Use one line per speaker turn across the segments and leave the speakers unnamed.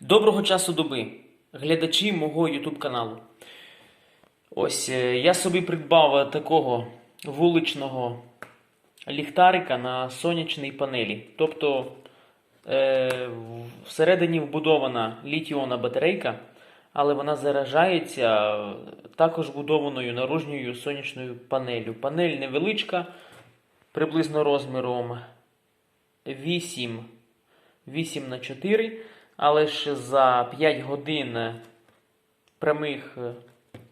Доброго часу доби, глядачі мого YouTube каналу. Ось е, я собі придбав такого вуличного ліхтарика на сонячній панелі. Тобто е, всередині вбудована літіонна батарейка, але вона заражається е, також вбудованою наружньою сонячною панелью. Панель невеличка, приблизно розміром 8 8 на 4, але ж за 5 годин прямих е,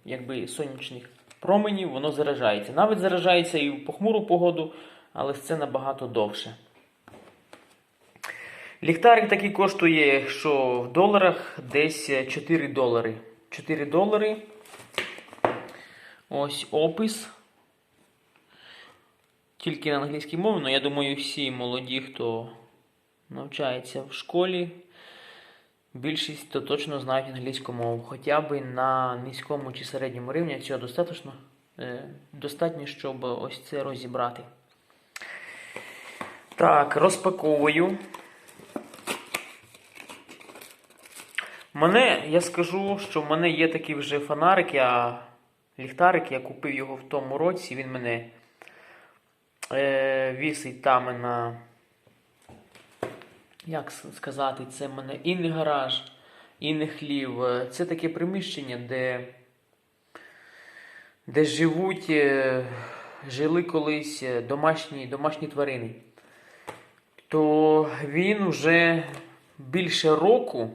якби, сонячних променів воно заражається. Навіть заражається і в похмуру погоду, але це набагато довше. Ліхтарик такий коштує, що в доларах десь 4 долари. 4 долари. Ось опис. Тільки на англійській мові, але я думаю, всі молоді, хто навчається в школі, більшість то точно знають англійську мову. Хоча б на низькому чи середньому рівні цього достатньо, е, достатньо, щоб ось це розібрати. Так, розпаковую. Мене, я скажу, що в мене є такий вже фонарик, я ліхтарик, я купив його в тому році, він мене е, вісить там на. Як сказати, це в мене і не гараж, і не хлів. Е, Це таке приміщення, де, де живуть, е, жили колись е, домашні, домашні тварини. То він вже більше року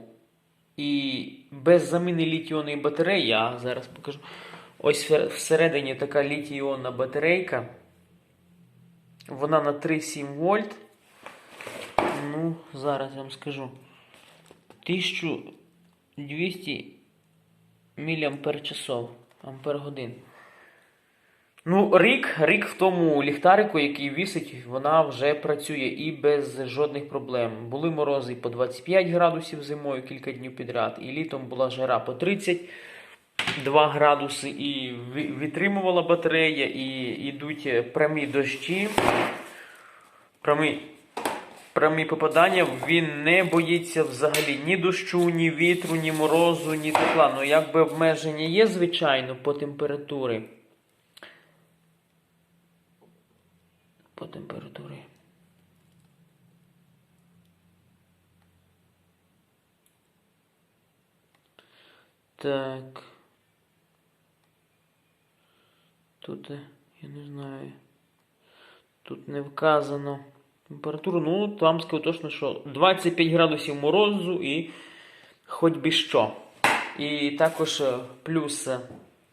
і без заміни літіонної батареї, я зараз покажу. Ось всередині така літіонна батарейка. Вона на 3,7 вольт. Ну, зараз я вам скажу. 1200 міліампер часов, ампер годин. Ну, рік, рік в тому ліхтарику, який вісить, вона вже працює і без жодних проблем. Були морози по 25 градусів зимою кілька днів підряд, і літом була жара по 32 градуси, і витримувала батарея, і йдуть прямі дощі. Прямі, прямі попадання, він не боїться взагалі ні дощу, ні вітру, ні морозу, ні тепла. Ну, якби обмеження є, звичайно, по температурі. По температурі. Так. Тут, е, я не знаю. Тут не вказано температуру. Ну, там скажу точно, що 25 градусів морозу і хоч би що. І також е, плюс е,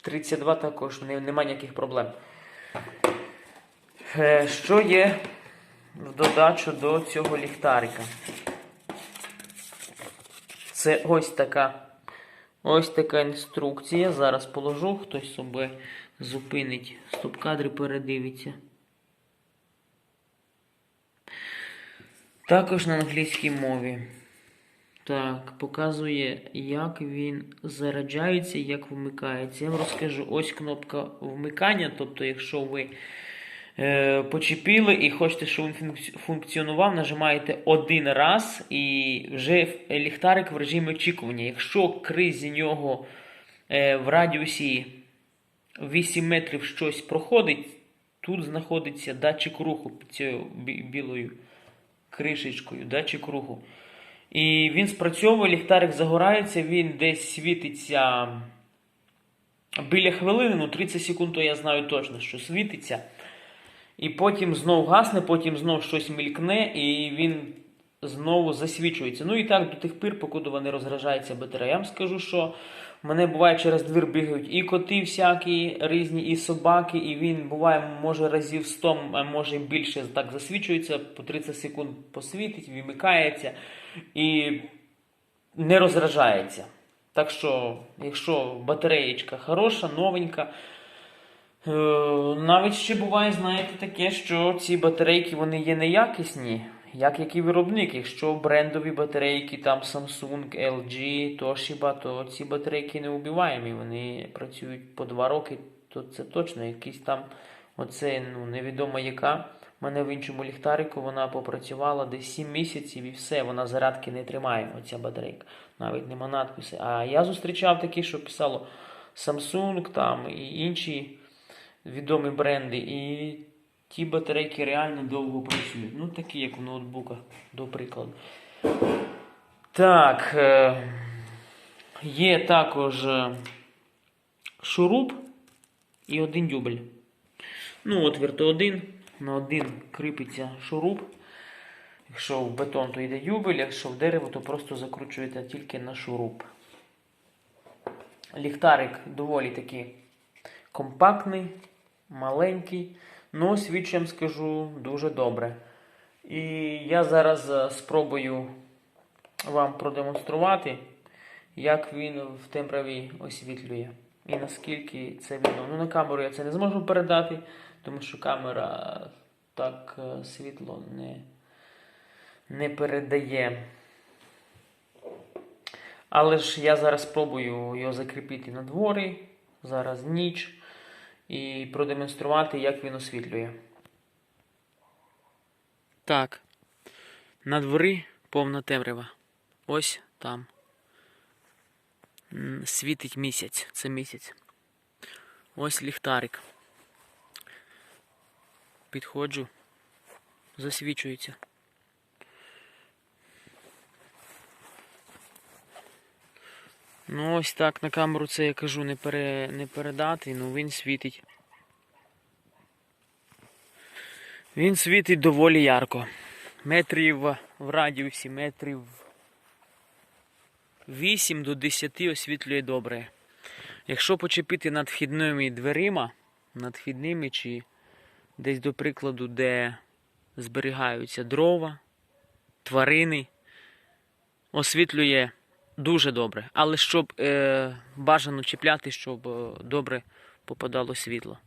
32 також не, нема ніяких проблем. Е, Що є в додачу до цього ліхтарика? Це ось така. Ось така інструкція. Зараз положу, хтось собі зупинить. Стоп-кадри передивиться. Також на англійській мові. Так, показує, як він заряджається, як вмикається. Я вам розкажу, ось кнопка вмикання. Тобто, якщо ви е, почепили і хочете, щоб він функціонував, нажимаєте один раз і вже ліхтарик в режимі очікування. Якщо кризі нього е, в радіусі 8 метрів щось проходить, тут знаходиться датчик руху під цією білою кришечкою, датчик руху. І він спрацьовує, ліхтарик загорається, він десь світиться біля хвилини, ну 30 секунд, то я знаю точно, що світиться. І потім знов гасне, потім знов щось мількне, і він знову засвічується. Ну і так до тих пір, поки вона не розгражається батарея. Я вам скажу, що мене буває через двір бігають і коти всякі різні, і собаки, і він буває, може разів 100, а може і більше так засвічується, по 30 секунд посвітить, вимикається і не розражається. Так що, якщо батареєчка хороша, новенька, Е, Навіть ще буває, знаєте, таке, що ці батарейки вони є неякісні, як який виробник. Якщо брендові батарейки, там Samsung, LG, Toshiba, то ці батарейки не убиваємі, вони працюють по два роки, то це точно якийсь там оце, ну, невідомо яка У мене в іншому ліхтарику вона попрацювала десь 7 місяців і все, вона зарядки не тримає, оця батарейка. Навіть нема надписи. А я зустрічав такі, що писало Samsung там і інші відомі бренди. І ті батарейки реально довго працюють. Ну, такі, як в ноутбуках, до прикладу. Так. Е- є також е, шуруп і один дюбель. Ну, отвір то один. На один кріпиться шуруп. Якщо в бетон, то йде дюбель, якщо в дерево, то просто закручуєте тільки на шуруп. Ліхтарик доволі таки компактний, маленький. Ну, свідчим скажу дуже добре. І я зараз е, спробую вам продемонструвати, як він в темряві освітлює. І наскільки це видно. Ну, на камеру я це не зможу передати, тому що камера так е, світло не, не передає. Але ж я зараз спробую його закріпити на дворі, зараз ніч, і продемонструвати, як він освітлює. Так. На дворі повна темрява. Ось там. Світить місяць. Це місяць. Ось ліхтарик. Підходжу. Засвічується. Ну, ось так на камеру це я кажу не, пере, не передати, ну він світить. Він світить доволі ярко. Метрів в радіусі, метрів 8 до 10 освітлює добре. Якщо почепити над вхідними дверима, над вхідними чи десь до прикладу, де зберігаються дрова, тварини, освітлює дуже добре. Але щоб е, бажано чіпляти, щоб е, добре попадало світло.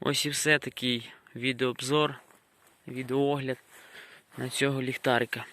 Ось і все такий відеообзор, відеоогляд на цього ліхтарика.